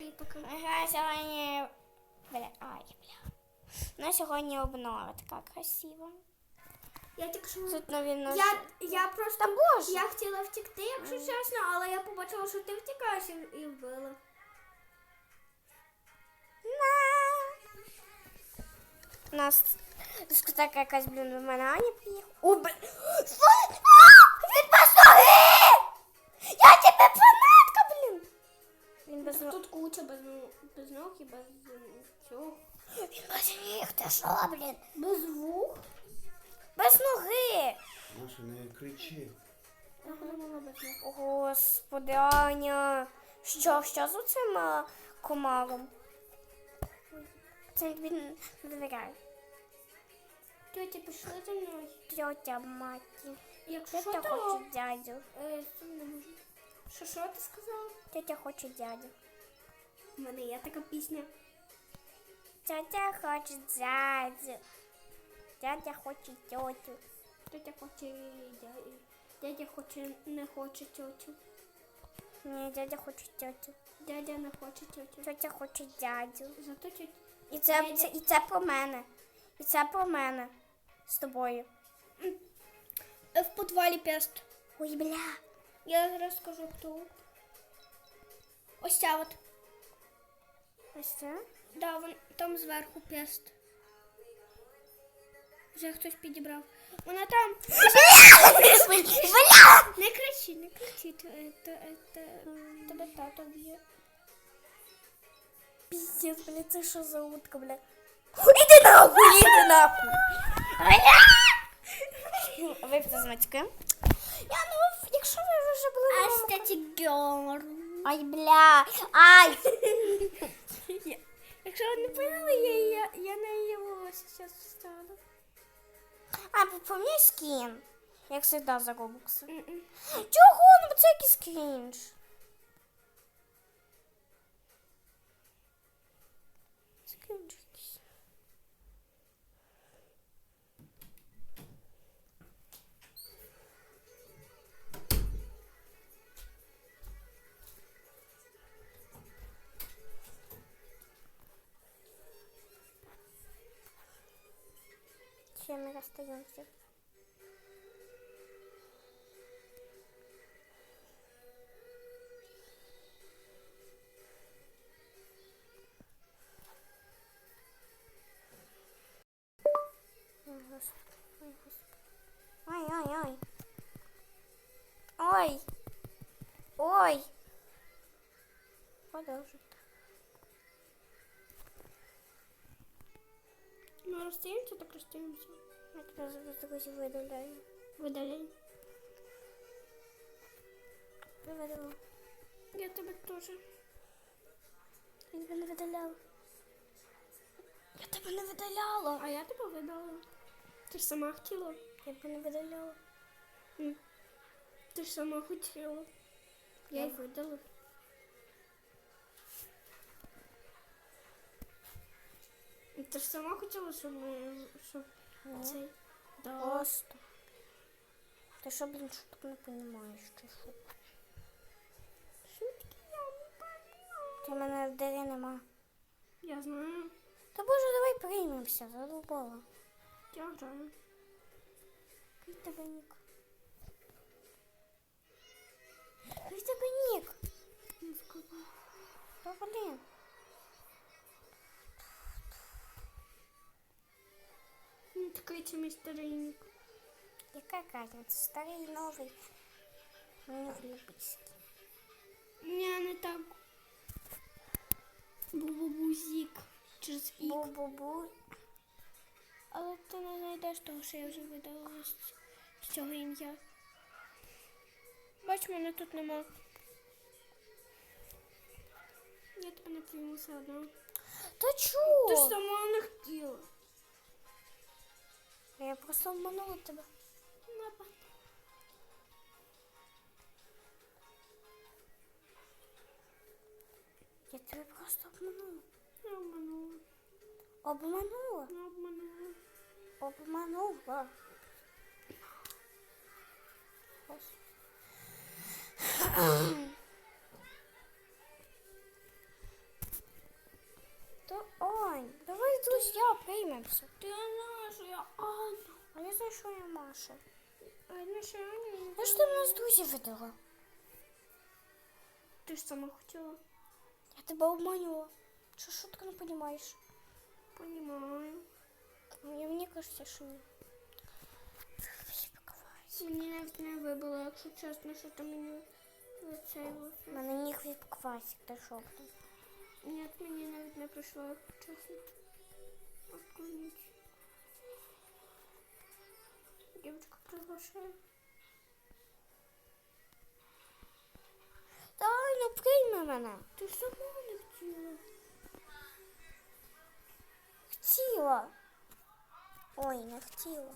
Ага, сьогодні. Бля, ай, бля. На сьогодні обнова така красива. Я так що... Тут нові ножі. Я, я просто... Та боже! Я хотіла втекти, якщо чесно, але я побачила, що ти втікаєш і, і вбила. У нас дискотека якась, блін, до мене Аня приїхала. О, блін. Він без! Я тебе! Він без. Тут куча без, ну- без ног і без цього. Він без ніг, ти що, блін? Без вух. Без ноги! Маша, не кричи. Господи, Аня. Що, що з цим е, комаром? Це він не довіряє. Тетя, пішли за мною. Тьотя маті. Якщо Тетя то... хоче дядю. Е, що. Що, ти сказала? Тетя хоче дядю. У мене є така пісня. Тетя хоче дядю. Дядя хоче тьотю. Тетя хоче дядя. Дядя хоче, не хоче тьотю. Ні, дядя хоче тьотю. Дядя не хоче тьотю. Тьотя хоче дядю. Зато тьотя. І це, Дядя- це, і це про мене. І це про мене. З тобою. Е, В підвалі пест. Ой, бля. Я зараз скажу, хто. Ось ця от. Ось це? Да, вон там зверху пест. Вже хтось підібрав. Вона там. Не кричи, не кричи. Т- т- Тебе тато б'є. Пиздец, бля, це що за утка, бля? Іди нахуй, іди нахуй. Випити з матьки. Я ну, якщо ви вже були на моєму Естеті гьор. Ай, бля, ай! Якщо ви не поняли, я, я, я на її волосся зараз встану. А, помніш скін? Як завжди за. М-м. Чого? Ну, це якийсь крінж. Це крінж мы расстаемся? Ой, ой. Ой, ой, ой. Ой. Продовжуй. Ну, розстаємося, так розстаємося. Я тебе зараз друзі видаляю. Видаляй. Виведу. Я тебе теж. Я тебе не видаляла. Я тебе не видаляла. А я тебе видала. Ти ж сама хотіла. Я тебе не видаляла. М. Ти ж сама хотіла. Я й видала. І Ти ж сама хотіла, щоб ми щоб цей. Да. Просто. Ти що, блін, шуток не розумієш, чи що? Шутки я не пам'ятаю. Ти мене в дирі нема. Я знаю. Та боже, давай приймемося, задовбала. Я граю. Який тебе нік? Який тебе нік? Не скажу. Та блін. Ну, такий це мій старий. Яка разниця? Старий, новий. Мені в любиський. Ні, не так. Бубузік. Через ік. Бу-бу-бу. Але ти не знайдеш того, що я вже видала з цього ім'я. Бач, мене тут нема. Я тебе не прийму все одно. Та чого? Ти ж сама не хотіла. А я просто обманула тебе. Я тебя просто обманула. Обманула. Обманула? Обманула. Обманула. То, ой, давай, друзья, примемся. Аня. Ну що ти мене з друзів видала? Ти ж сама хотіла. Я тебе обманювала. Що шутка не розумієш? Понімаю. Мені, мені кажеться, що ні. Мені навіть не вибило, якщо чесно, що там мені лицей У мене нік від квасик, ти що там? Ні, мені навіть не прийшло, якщо чесно. Отклоніть. Дівчинка приглашає. Дай, ну прийми мене. Ти сама не хотіла. Хотіла. Ой, не хотіла.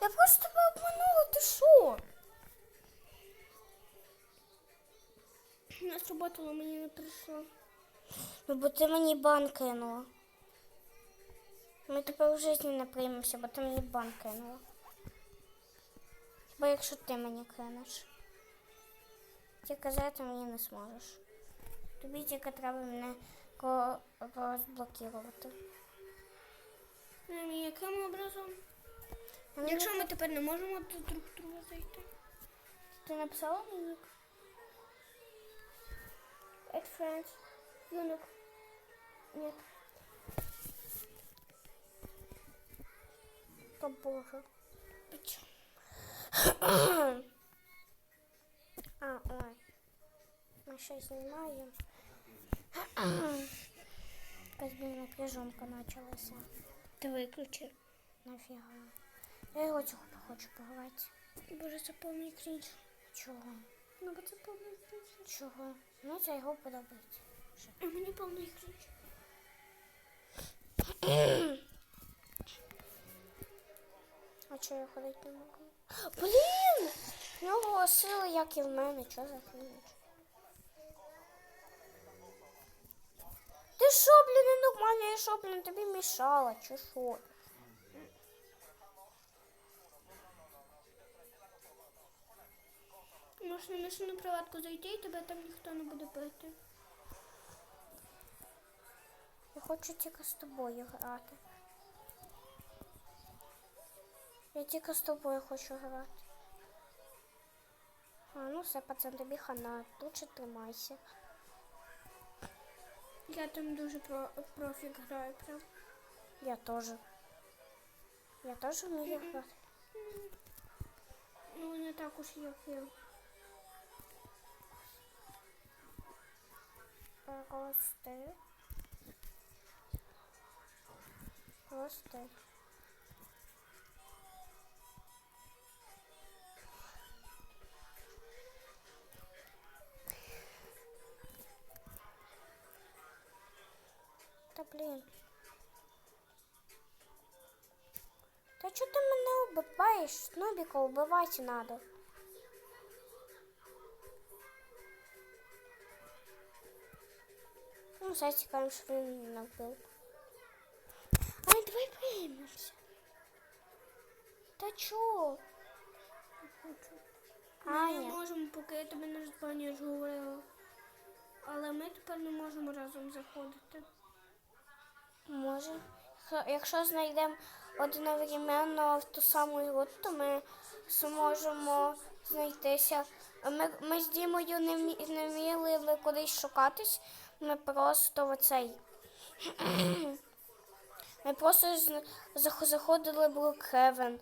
Я просто тебе обманула, ти що? Не сработало, мені не прийшло. Ну, бо ти мені бан кинула. Ми тепер в житті не приймемося, бо ти мені бан кинула. Хіба якщо ти мені кинеш. За це мені не зможеш. Тобі тільки треба мене ро- розблокувати. Ну, яким образом? Мене Якщо ми тепер не можемо до друг друга зайти. Ти написала мені? Add friends. Юнок. Ні. Та боже. А, ой. Ми ще знімаємо. Якась блін напряжонка почалася. Ти виключи. Нафіга. Я його цього не хочу пограти. Боже, це повний крінж. Чого? Ну, бо це повний крінж. Чого? Ну, це його подобається. А мені повний крінж. А чого я ходити не можу? Блін! В нього сили, як і в мене. Що за хрінь? Ти що, блін, ненормально, я що, блін, тобі мішала, чи що? Можеш на машину приватку зайти, і тебе там ніхто не буде бити. Я хочу тільки з тобою грати. Я тільки з тобою хочу грати. А, ну все, пацан, тобі хана. Лучше тримайся. Я там дуже про профік граю прям. Я теж. Я теж вмію грати. Ну, не так уж я. Рости. Рости. Блін. Та чого ти мене убиваєш? Снобіка убивати надо. Ну, все чекаємо, що він не вбив. Ай, давай приймемося. Та чого? Ми не можемо, поки я не розбаню, я говорила. Але ми тепер не можемо разом заходити. Може. Якщо знайдемо одновременно в ту саму ігру, то ми зможемо знайтися. Ми, ми з Дімою не, не вміли кудись шукатись. Ми просто в оцей. Ми просто заходили в Брукхевен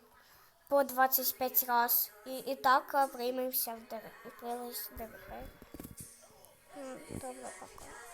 по 25 раз. І, і так приймемося в в ДРП. Добре, пока.